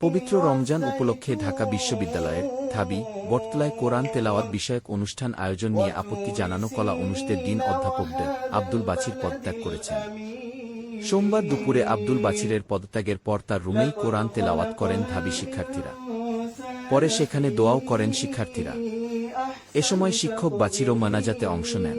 পবিত্র রমজান উপলক্ষে ঢাকা বিশ্ববিদ্যালয়ের ধাবি, বটতলায় কোরআন তেলাওয়াত বিষয়ক অনুষ্ঠান আয়োজন নিয়ে আপত্তি জানানো কলা অনুষ্ঠের দিন অধ্যাপক আব্দুল বাছির পদত্যাগ করেছেন। সোমবার দুপুরে আব্দুল বাছিরের পদত্যাগের পর তার রুমেই কোরআন তেলাওয়াত করেন ধাবি শিক্ষার্থীরা। পরে সেখানে দোয়াও করেন শিক্ষার্থীরা। এ সময় শিক্ষক বাছিরও মানাজাতে অংশ নেন।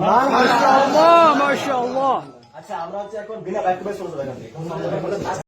মাশাআল্লাহ মাশাআল্লাহ। আচ্ছা আমরা হচ্ছে এখন বিনা চলে যাব এখান থেকে।